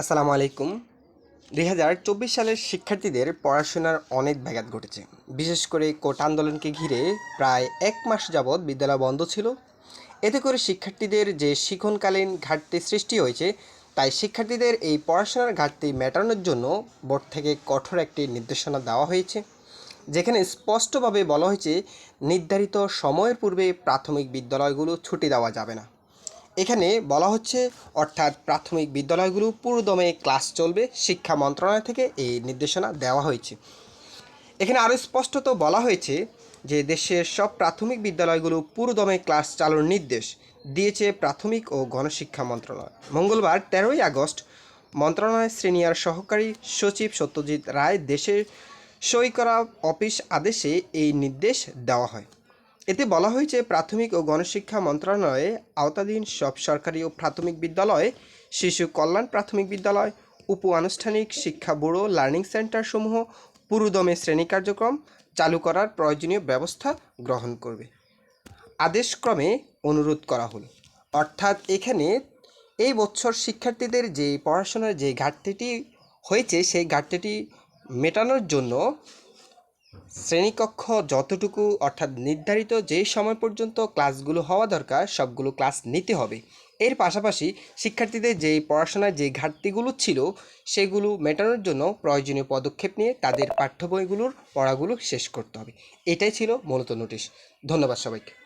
আসসালামু আলাইকুম। দুই হাজার চব্বিশ সালের শিক্ষার্থীদের পড়াশোনার অনেক ব্যাঘাত ঘটেছে। বিশেষ করে কোটা আন্দোলনকে ঘিরে প্রায় এক মাস যাবৎ বিদ্যালয় বন্ধ ছিল। এতে করে শিক্ষার্থীদের যে শিক্ষণকালীন ঘাটতি সৃষ্টি হয়েছে, তাই শিক্ষার্থীদের এই পড়াশোনার ঘাটতি মেটানোর জন্য বোর্ড থেকে কঠোর একটি নির্দেশনা দেওয়া হয়েছে, যেখানে স্পষ্টভাবে বলা হয়েছে, নির্ধারিত সময়ের পূর্বে প্রাথমিক বিদ্যালয়গুলো ছুটি দেওয়া যাবে না। এখানে বলা হচ্ছে, অর্থাৎ প্রাথমিক বিদ্যালয়গুলো পুরোদমে ক্লাস চলবে, শিক্ষা মন্ত্রণালয় থেকে এই নির্দেশনা দেওয়া হয়েছে। এখানে আরও স্পষ্টত বলা হয়েছে যে দেশের সব প্রাথমিক বিদ্যালয়গুলো পুরোদমে ক্লাস চালুর নির্দেশ দিয়েছে প্রাথমিক ও গণশিক্ষা মন্ত্রণালয়। মঙ্গলবার তেরোই আগস্ট মন্ত্রণালয়ের সিনিয়র সহকারী সচিব সত্যজিৎ রায় দেশের সই করা অফিস আদেশে এই নির্দেশ দেওয়া হয়। এতে বলা হয়েছে, প্রাথমিক ও গণশিক্ষা মন্ত্রণালয়ে আওতাধীন সব সরকারি ও প্রাথমিক বিদ্যালয়, শিশু কল্যাণ প্রাথমিক বিদ্যালয় উপ আনুষ্ঠানিক শিক্ষা ব্যুরো, লার্নিং সেন্টার সমূহ পুরোদমে শ্রেণি কার্যক্রম চালু করার প্রয়োজনীয় ব্যবস্থা গ্রহণ করবে। আদেশক্রমে অনুরোধ করা হল। অর্থাৎ এখানে এই বছর শিক্ষার্থীদের যে পড়াশোনার যে ঘাটতিটি হয়েছে, সেই ঘাটতিটি মেটানোর জন্য শ্রেণীকক্ষ যতটুকু অর্থাৎ নির্ধারিত যে সময় পর্যন্ত ক্লাসগুলো হওয়া দরকার, সবগুলো ক্লাস নিতে হবে। এর পাশাপাশি শিক্ষার্থীদের যে পড়াশোনার যে ঘাটতিগুলো ছিল, সেগুলো মেটানোর জন্য প্রয়োজনীয় পদক্ষেপ নিয়ে তাদের পাঠ্য বইগুলোর পড়াগুলো শেষ করতে হবে। এটাই ছিল মূলত নোটিশ। ধন্যবাদ সবাইকে।